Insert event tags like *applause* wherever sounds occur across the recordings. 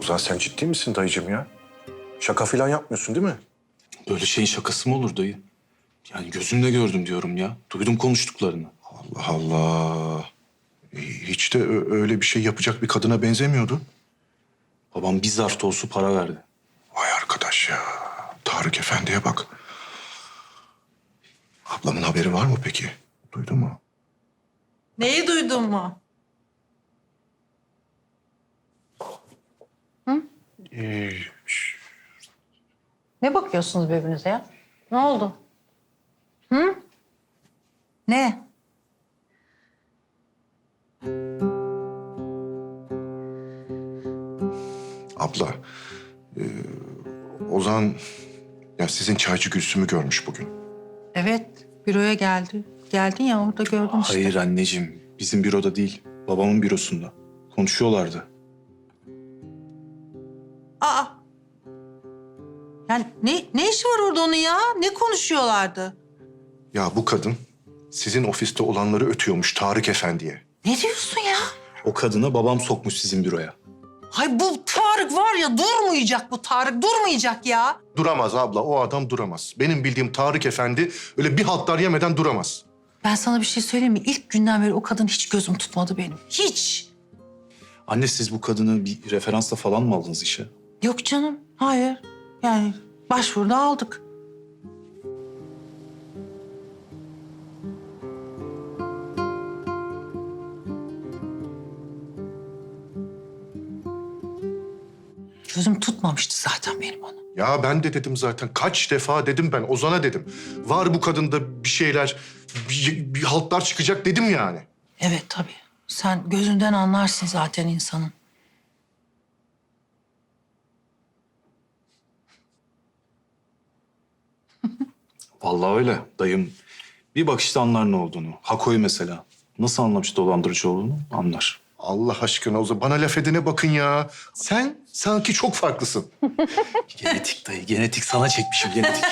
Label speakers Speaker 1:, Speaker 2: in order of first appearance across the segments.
Speaker 1: Ozan sen ciddi misin dayıcım ya? Şaka falan yapmıyorsun değil mi?
Speaker 2: Böyle şeyin şakası mı olur dayı? Yani gözümle gördüm diyorum ya. Duydum konuştuklarını.
Speaker 1: Allah Allah. Hiç de öyle bir şey yapacak bir kadına benzemiyordu.
Speaker 2: Babam bir zarf dolusu para verdi.
Speaker 1: Vay arkadaş ya. Tarık Efendi'ye bak. Ablamın haberi var mı peki? Duydun mu?
Speaker 3: Neyi duydun mu?
Speaker 1: Ee,
Speaker 3: Ne bakıyorsunuz birbirinize ya? Ne oldu? Hı? Ne?
Speaker 1: abla. e, Ozan ya sizin çaycı Gülsüm'ü görmüş bugün.
Speaker 3: Evet, büroya geldi. Geldin ya orada gördüm işte.
Speaker 2: Hayır anneciğim. Bizim büroda değil. Babamın bürosunda. Konuşuyorlardı.
Speaker 3: Aa! Yani ne, ne işi var orada onun ya? Ne konuşuyorlardı?
Speaker 1: Ya bu kadın sizin ofiste olanları ötüyormuş Tarık Efendi'ye.
Speaker 3: Ne diyorsun ya?
Speaker 2: O kadına babam sokmuş sizin büroya.
Speaker 3: Hay bu Tarık var ya durmayacak bu Tarık durmayacak ya.
Speaker 1: Duramaz abla, o adam duramaz. Benim bildiğim Tarık Efendi öyle bir haltlar yemeden duramaz.
Speaker 3: Ben sana bir şey söyleyeyim mi? İlk günden beri o kadın hiç gözüm tutmadı benim. Hiç.
Speaker 2: Anne siz bu kadını bir referansla falan mı aldınız işe?
Speaker 3: Yok canım, hayır. Yani başvuruda aldık. Gözüm tutmamıştı zaten benim onu.
Speaker 1: Ya ben de dedim zaten kaç defa dedim ben Ozan'a dedim. Var bu kadında bir şeyler, bir, bir haltlar çıkacak dedim yani.
Speaker 3: Evet tabii. Sen gözünden anlarsın zaten insanın.
Speaker 2: Vallahi öyle. Dayım bir bakışta anlar ne olduğunu. Hako'yu mesela. Nasıl anlamış dolandırıcı olduğunu anlar.
Speaker 1: Allah aşkına Ozan bana laf edene bakın ya. Sen sanki çok farklısın. *laughs*
Speaker 2: Genetik dayı, genetik. Sana çekmişim genetik.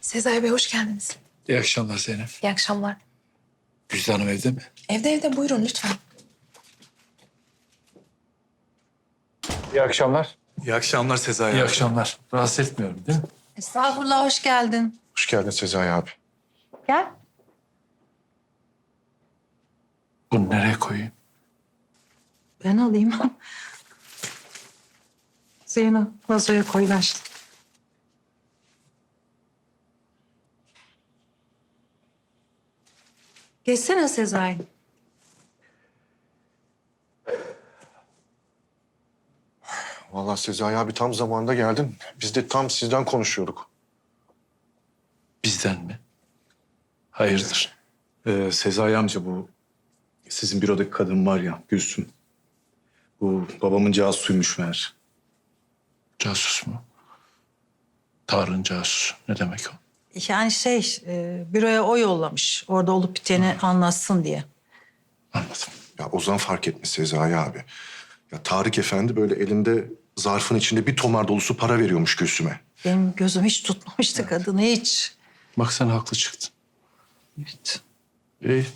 Speaker 4: Sezai Bey hoş geldiniz.
Speaker 5: İyi akşamlar Zeynep.
Speaker 4: İyi akşamlar.
Speaker 5: Güzide Hanım evde mi?
Speaker 4: Evde evde buyurun lütfen.
Speaker 5: İyi akşamlar.
Speaker 2: İyi akşamlar Sezai
Speaker 5: İyi
Speaker 2: abi.
Speaker 5: akşamlar. Rahatsız etmiyorum değil mi?
Speaker 3: Estağfurullah, hoş geldin.
Speaker 1: Hoş geldin Sezai abi.
Speaker 3: Gel.
Speaker 5: Bunu nereye koyayım?
Speaker 3: Ben alayım. *laughs* Zeyno, vazoya koy ver. Geçsene Sezai.
Speaker 1: Vallahi Sezai abi tam zamanında geldin. Biz de tam sizden konuşuyorduk.
Speaker 5: Bizden mi? Hayırdır?
Speaker 2: Ee, Sezai amca bu sizin bürodaki kadın var ya Gülsüm. Bu babamın casusuymuş meğer.
Speaker 5: Casus mu? Tarık'ın casusu. Ne demek o?
Speaker 3: Yani şey, e, büroya o yollamış. Orada olup biteni anlatsın diye.
Speaker 5: Anladım.
Speaker 1: Ya Ozan fark etmiş Sezai abi. Ya Tarık Efendi böyle elinde zarfın içinde bir tomar dolusu para veriyormuş Gülsüm'e.
Speaker 3: Benim gözüm hiç tutmamıştı kadını, hiç.
Speaker 5: Bak sen haklı çıktın.
Speaker 3: Evet.
Speaker 5: İyi.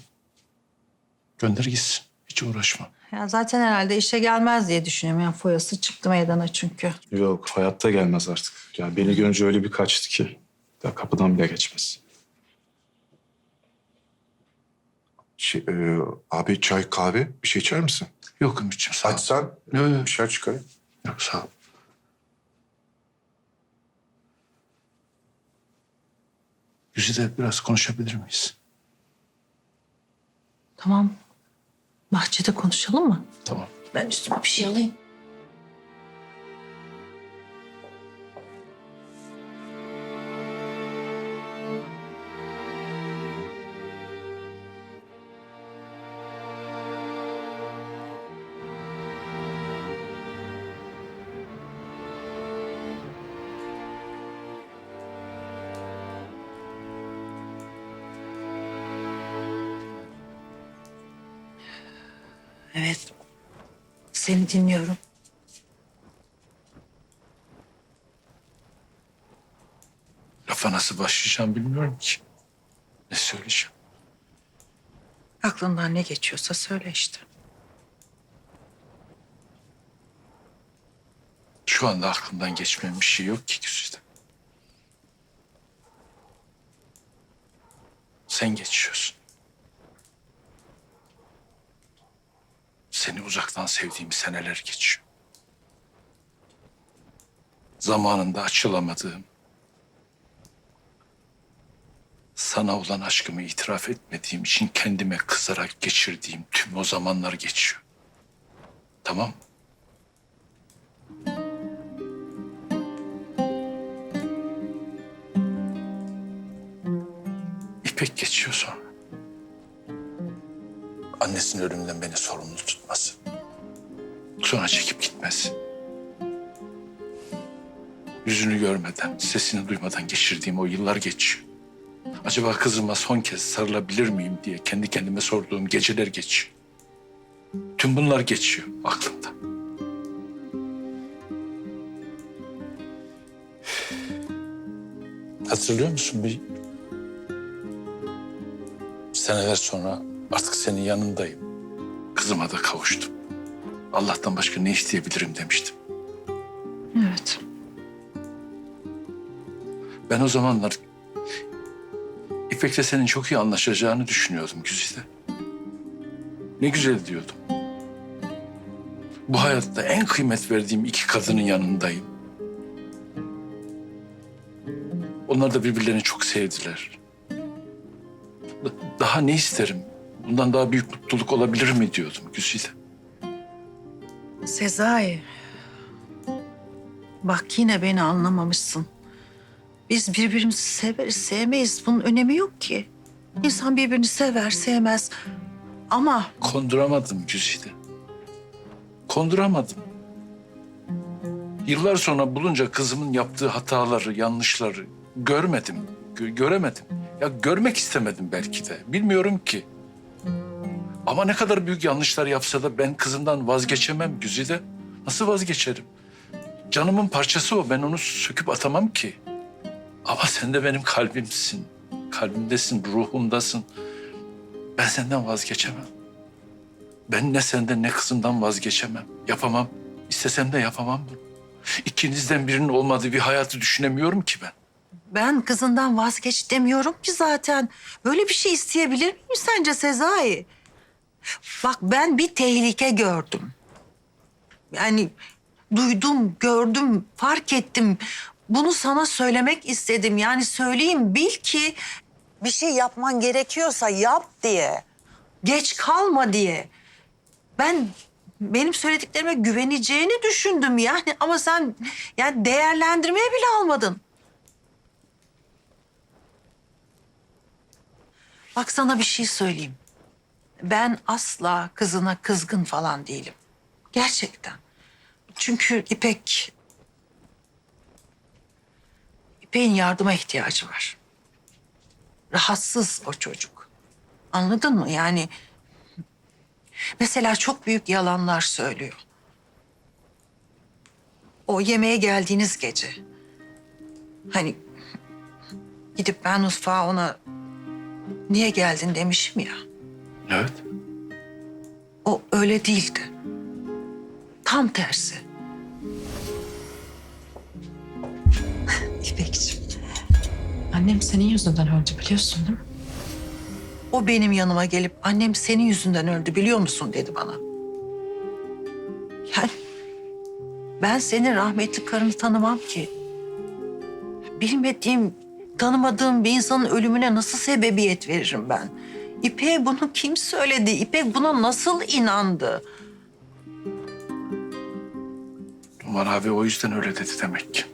Speaker 5: Gönder gitsin. Hiç uğraşma.
Speaker 3: Ya zaten herhalde işe gelmez diye düşünüyorum. Yani foyası çıktı meydana çünkü.
Speaker 2: Yok hayatta gelmez artık. Ya beni görünce öyle bir kaçtı ki. Ya kapıdan bile geçmez.
Speaker 1: Şey, e, abi çay kahve bir şey içer misin?
Speaker 5: Yok Ümit'ciğim sağ ol.
Speaker 1: Açsan
Speaker 5: Yok yok.
Speaker 1: bir şeyler çıkarayım.
Speaker 5: Yok sağ ol. Güzide biraz konuşabilir miyiz?
Speaker 3: Tamam. Bahçede konuşalım mı?
Speaker 5: Tamam.
Speaker 3: Ben üstüme bir şey alayım. Seni dinliyorum.
Speaker 5: Lafa nasıl başlayacağım bilmiyorum ki. Ne söyleyeceğim?
Speaker 3: Aklından ne geçiyorsa söyle işte.
Speaker 5: Şu anda aklımdan geçmeyen bir şey yok ki Güzide. Sen geçiyorsun. Seni uzaktan sevdiğim seneler geçiyor. Zamanında açılamadığım, sana olan aşkımı itiraf etmediğim için kendime kızarak geçirdiğim tüm o zamanlar geçiyor. Tamam mı? İpek geçiyor sonra. Annesinin ölümünden beni sorumlu tutması. Sonra çekip gitmesi. Yüzünü görmeden, sesini duymadan geçirdiğim o yıllar geçiyor. Acaba kızıma son kez sarılabilir miyim diye kendi kendime sorduğum geceler geçiyor. Tüm bunlar geçiyor aklımda. Hatırlıyor musun bir seneler sonra artık senin yanındayım. Kızıma da kavuştum. Allah'tan başka ne isteyebilirim demiştim.
Speaker 3: Evet.
Speaker 5: Ben o zamanlar İpek'le senin çok iyi anlaşacağını düşünüyordum Güzide. Ne güzel diyordum. Bu hayatta en kıymet verdiğim iki kadının yanındayım. Onlar da birbirlerini çok sevdiler. Da- Daha ne isterim? Bundan daha büyük mutluluk olabilir mi diyordum Güzide.
Speaker 3: Sezai. Bak yine beni anlamamışsın. Biz birbirimizi severiz, sevmeyiz. Bunun önemi yok ki. İnsan birbirini sever, sevmez. Ama
Speaker 5: Konduramadım Güzide. Konduramadım. Yıllar sonra bulunca kızımın yaptığı hataları, yanlışları görmedim, gö- göremedim. Ya görmek istemedim belki de. Bilmiyorum ki. Ama ne kadar büyük yanlışlar yapsa da ben kızımdan vazgeçemem Güzide. Nasıl vazgeçerim? Canımın parçası o. Ben onu söküp atamam ki. Ama sen de benim kalbimsin. Kalbimdesin, ruhumdasın. Ben senden vazgeçemem. Ben ne senden ne kızımdan vazgeçemem. Yapamam. İstesem de yapamam bunu. İkinizden birinin olmadığı bir hayatı düşünemiyorum ki ben.
Speaker 3: ben kızından vazgeç demiyorum ki zaten. Böyle bir şey isteyebilir miyim sence Sezai? Bak ben bir tehlike gördüm. Yani duydum, gördüm, fark ettim. Bunu sana söylemek istedim. Yani söyleyeyim bil ki bir şey yapman gerekiyorsa yap diye. Geç kalma diye. Ben benim söylediklerime güveneceğini düşündüm yani ama sen yani değerlendirmeye bile almadın. Bak sana bir şey söyleyeyim. Ben asla kızına kızgın falan değilim. Gerçekten. Çünkü İpek... İpek'in yardıma ihtiyacı var. Rahatsız o çocuk. Anladın mı? Yani... Mesela çok büyük yalanlar söylüyor. O yemeğe geldiğiniz gece. Hani gidip ben mutfağa ona niye geldin demişim ya.
Speaker 5: Evet.
Speaker 3: O öyle değildi. Tam tersi. *laughs* İpekciğim,
Speaker 4: Annem senin yüzünden öldü biliyorsun değil mi?
Speaker 3: o benim yanıma gelip annem senin yüzünden öldü biliyor musun dedi bana. Yani ben senin rahmetli karını tanımam ki. Bilmediğim, tanımadığım bir insanın ölümüne nasıl sebebiyet veririm ben? İpek'e bunu kim söyledi? İpek buna nasıl inandı?
Speaker 5: Numan abi o yüzden öyle dedi demek ki.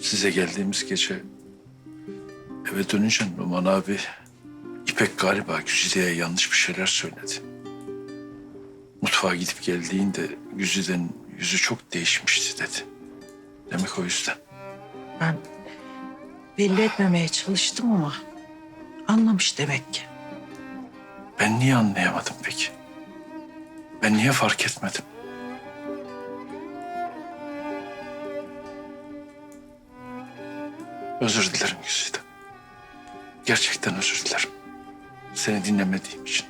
Speaker 5: Size geldiğimiz gece eve dönünce Numan abi İpek galiba Güzide'ye yanlış bir şeyler söyledi. Mutfağa gidip geldiğinde Güzide'nin yüzü çok değişmişti dedi. Demek o yüzden.
Speaker 3: Ben belli etmemeye çalıştım ama anlamış demek ki.
Speaker 5: Ben niye anlayamadım peki? Ben niye fark etmedim? Özür dilerim Güzide. Gerçekten özür dilerim. Seni dinlemediğim için.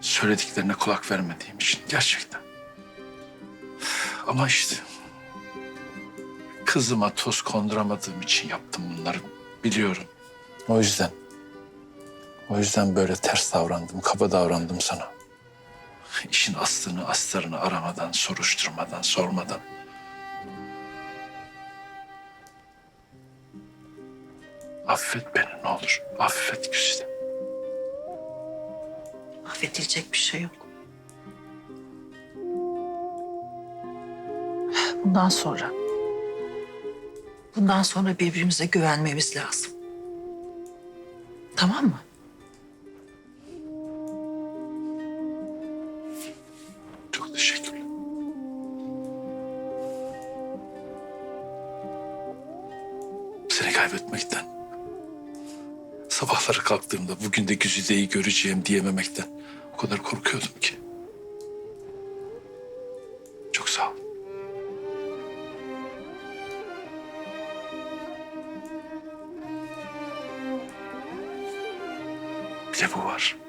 Speaker 5: Söylediklerine kulak vermediğim için gerçekten. Ama işte kızıma toz konduramadığım için yaptım bunları biliyorum. O yüzden o yüzden böyle ters davrandım, kaba davrandım sana. İşin aslını, astarını aramadan, soruşturmadan, sormadan. Affet beni ne olur. Affet Güzide.
Speaker 3: Affedilecek bir şey yok. Bundan sonra... Bundan sonra birbirimize güvenmemiz lazım. Tamam mı?
Speaker 5: Seni kaybetmekten, sabahları kalktığımda bugün de Güzide'yi göreceğim diyememekten o kadar korkuyordum ki. Çok sağ ol. Bir de bu var.